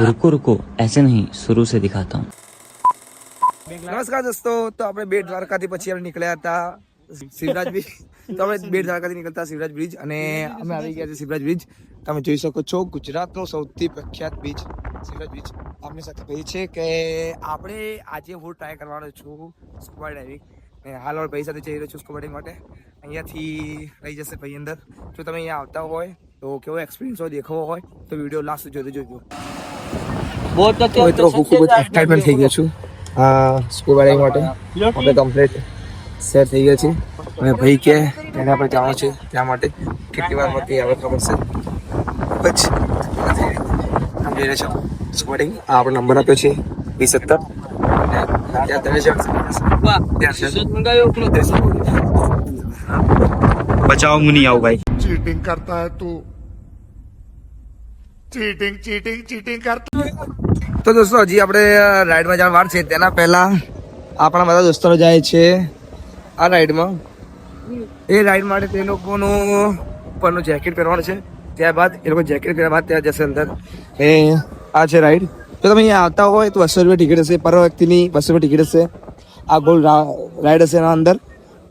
रुको रुको ऐसे नहीं शुरू से दिखाता हूँ નમસ્કાર દોસ્તો તો આપણે બેટ દ્વારકાથી પછી આપણે નીકળ્યા હતા શિવરાજ બ્રિજ તો આપણે બેટ દ્વારકાથી નીકળતા શિવરાજ બ્રિજ અને અમે આવી ગયા છે શિવરાજ બ્રિજ તમે જોઈ શકો છો ગુજરાતનો સૌથી પ્રખ્યાત બીચ શિવરાજ બ્રિજ આપણી સાથે ભાઈ છે કે આપણે આજે હું ટ્રાય કરવાનો છું સ્કુબા ડાઇવિંગ અને હાલ હવે ભાઈ સાથે જઈ રહ્યો છું સ્કુબા ડાઇવિંગ માટે અહીંયાથી લઈ જશે ભાઈ અંદર જો તમે અહીંયા આવતા હોય તો કેવો એક્સપિરિયન્સ હોય દેખાવો હોય તો વિડીયો લાસ્ટ સુધી જોજો તો મિત્રો હું ખૂબ જ એક્સાઇટમેન્ટ થઈ ગયો છું. સ્કૂલ વાળી માટે આપણે કમ્પ્લીટ સેટ થઈ ગયા છે. અને ભાઈ કે એને આપણે જવાનું છે ત્યાં માટે. કેટલી વાર મળતી આવે ખબર છે. બસ આમ જઈને આ આપણો નંબર આપ્યો છે વીસ સત્તર. ત્યાં તમે જાઓ. બચાવ હું નહીં આવું ભાઈ. ચીટિંગ કરતા હે તું ચીટિંગ ચીટિંગ ચીટિંગ કરતો. તો દોસ્તો હજી આપણે રાઈડમાં જવાનું વાર છે. તેના પહેલાં આપણા બધા દોસ્તો જાય છે આ રાઈડમાં એ રાઈડ માટે તે લોકોનું ઉપરનું જેકેટ પહેરવાનું છે. ત્યારબાદ એ લોકો જેકેટ પહેર્યા બાદ ત્યાં જશે અંદર. એ આ છે રાઈડ તો તમે અહીંયા આવતા હોય તો બસો રૂપિયા ટિકિટ હશે. પર વ્યક્તિની બસો રૂપિયા ટિકિટ હશે. આ ગોલ રાઈડ હશે એના અંદર.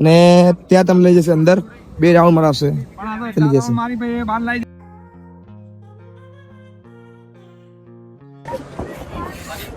ને ત્યાં તમને લઈ જશે અંદર બે રાઉન્ડ મરાવશે ચલી જશે.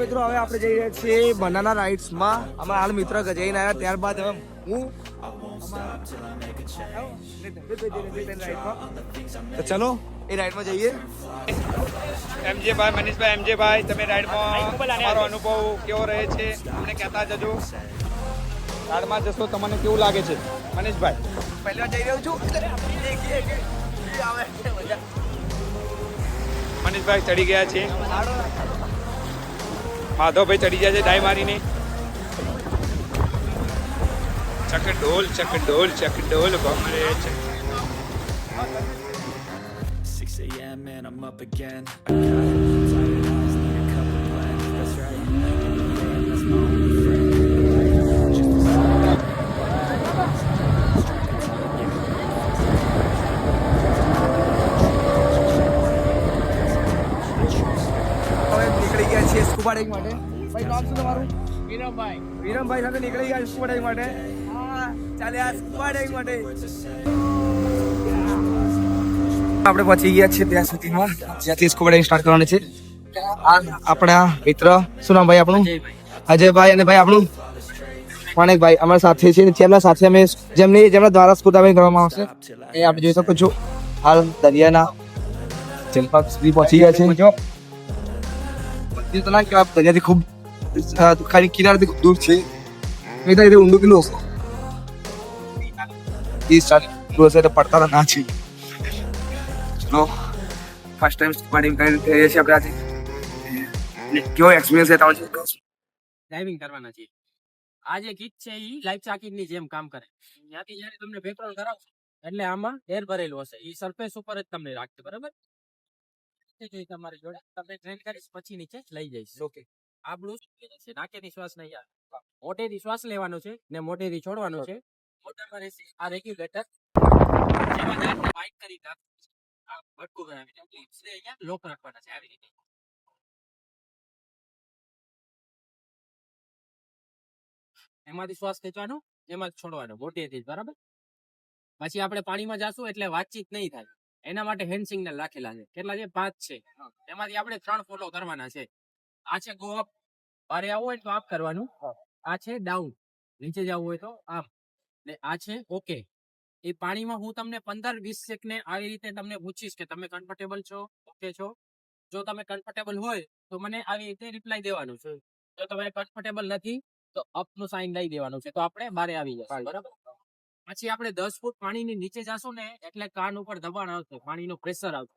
મિત્રો હવે આપણે જઈ રહ્યા છીએ બનાના રાઇડ્સમાં અમે હાલ મિત્ર જઈને આવ્યા. ત્યારબાદ હવે હું તો ચલો એ રાઈડમાં જઈએ. એમજે ભાઈ મનીષભાઈ એમજે ભાઈ તમે રાઈડમાં તમારો અનુભવ કેવો રહે છે? અમને કહેતા જજો. રાઈડમાં જશો તમને કેવું લાગે છે? મનીષભાઈ. પહેલી જઈ રહ્યો છું. મનીષભાઈ ચડી ગયા છે. માધવભાઈ ચડી જાય છે ડાય મારીને ચકડોલ ચકડોલ ચકડોલ ભમરે છે 6 a.m. and I'm up again. છીએ માટે. ભાઈ નામ શું તમારું? વિરમભાઈ. વિરમભાઈ સાથે નીકળી ગયા સ્કૂબા ડાઇવિંગ માટે. ચાલે આ સ્કૂબા ડાઇવિંગ માટે. આપણે પહોંચી ગયા છીએ ત્યાં સુધીમાં જ્યાંથી સ્કૂબા ડાઇવિંગ સ્ટાર્ટ કરવાની છે. આ આપણા મિત્ર શું નામ ભાઈ આપણું અજયભાઈ અને ભાઈ આપણું માણેકભાઈ અમારા સાથે છે જેમના સાથે અમે જેમની જેમના દ્વારા ડાઇવિંગ કરવામાં આવશે. એ આપણે જોઈ શકો છો. હાલ દરિયાના જલપાક સુધી પહોંચી ગયા છે. તો ના કહેવાય દરિયાથી ખૂબ અ, ખાલી કિનારેથી ખૂબ દૂર છે મેં તો ઊંડું કેટલું હશે ત્રીસ ચાલીસ કિલો હશે તો પડતા ના છે ચલો ફર્સ્ટ ટાઈમ પાણી ડાઇવિંગ કરી કરીએ છીએ આપણે આજે કેવો એક્સપિરિયન્સ છે ડ્રાઇવિંગ કરવાના છે આ જે કીટ છે ઈ લાઈફ જાકેટની જેમ કામ કરે ત્યાંથી જ્યારે તમને પેટ્રોલ કરાવશો એટલે આમાં એર ભરેલું હશે ઈ સરફેસ ઉપર જ તમને રાખશે બરાબર એ જોઈ તમારી જોડે. તમે ટ્રેન કરીશ પછી નીચે લઈ જઈશ. ઓકે આ બ્લુ છે નાકે શ્વાસ નહીં આવે. મોટે શ્વાસ લેવાનો છે ને મોટેથી છોડવાનો છે. મોટામાં રહેશે આ રેગ્યુલેટર જેમાં કરી આ ભટકું બનાવી દે. ક્લિપ્સ ને અહીંયા લોક રાખવાના છે આવી રીતે. એમાંથી શ્વાસ ખેંચવાનો એમાં છોડવાનો મોટેથી બરાબર? પછી આપણે પાણીમાં જાશું એટલે વાતચીત નહીં થાય. એના માટે હેન્ડ સિગ્નલ રાખેલા છે. કેટલા છે? પાંચ છે. એમાંથી આપણે ત્રણ ફોલો કરવાના છે. આ છે ગો અપ બારે આવવું હોય તો આપ કરવાનું. આ છે ડાઉન નીચે જવું હોય તો આમ. ને આ છે ઓકે એ પાણીમાં હું તમને પંદર વીસ સેકન્ડ આવી રીતે તમને પૂછીશ કે તમે કમ્ફર્ટેબલ છો? ઓકે છો? જો તમે કમ્ફર્ટેબલ હોય તો મને આવી રીતે રિપ્લાય દેવાનું છે. જો તમે કમ્ફર્ટેબલ નથી તો અપનું સાઇન લઈ દેવાનું છે. તો આપણે બારે આવી જશે. બરાબર? પછી આપણે દસ ફૂટ પાણીની નીચે જશું ને એટલે કાન ઉપર દબાણ આવશે પાણીનું પ્રેશર આવશે.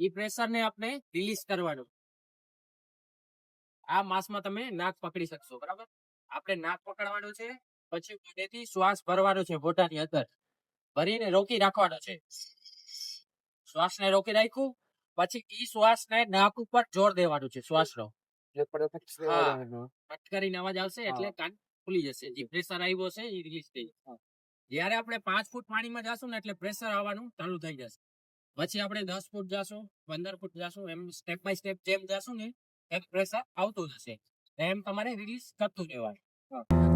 એ પ્રેશરને આપણે રિલીઝ કરવાનું. આ માસમાં તમે નાક પકડી શકશો બરાબર? આપણે નાક પકડવાનું છે પછી મોઢેથી શ્વાસ ભરવાનો છે મોઢાની અંદર. ભરીને રોકી રાખવાનો છે. શ્વાસને રોકી રાખ્યું પછી ઈ શ્વાસને નાક ઉપર જોર દેવાનું છે શ્વાસનો હા. કરીને અવાજ આવશે એટલે કાન ખુલી જશે. જે પ્રેશર આવ્યો છે એ રિલીઝ થઈ જશે. જ્યારે આપણે પાંચ ફૂટ પાણીમાં જાશું ને એટલે પ્રેશર આવવાનું ચાલુ થઈ જશે. પછી આપણે દસ ફૂટ જાશું, પંદર ફૂટ જાશું, એમ સ્ટેપ બાય સ્ટેપ જેમ જાશું ને એમ પ્રેશર આવતું જશે. એમ તમારે રિલીઝ કરતું રહેવાનું.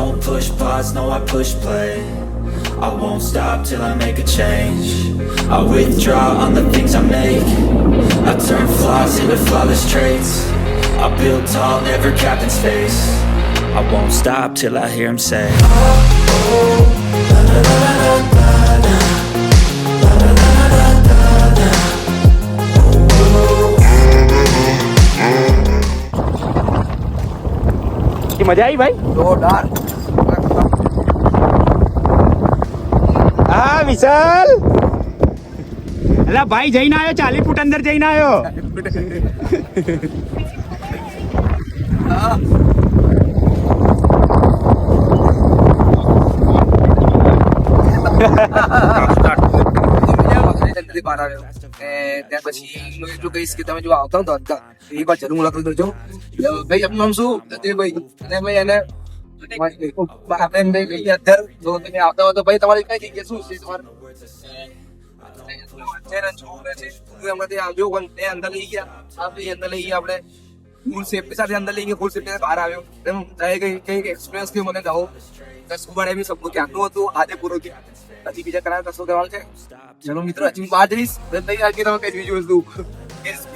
push pause, no I push play. I won't stop till I make a change. I withdraw on the things I make. I turn flaws into flawless traits. I build tall, never cap in space. I won't stop till I hear him say. Oh, oh, la, la, la, la, વિશાલ. અલા, ભાઈ જઈને આવ્યો ચાલી ફૂટ અંદર જઈને આવ્યો. એટલું કહીશ કે તમે જો આવતા હો. તો એક વાર જરૂર મુલાકાત કરજો ભાઈ એમનું નામ શું ભાઈ અને ભાઈ એને આપણે જો તમે આવતા હો તો ભાઈ તમારી કઈ જગ્યા શું તમે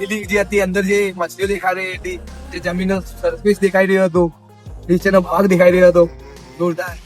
તમે જે હતી અંદર જે મછલીઓ રહી હતી જે જમીન સરફેસ દેખાઈ રહ્યો હતો નીચેનો ભાગ દેખાઈ રહ્યો હતો. જોરદાર.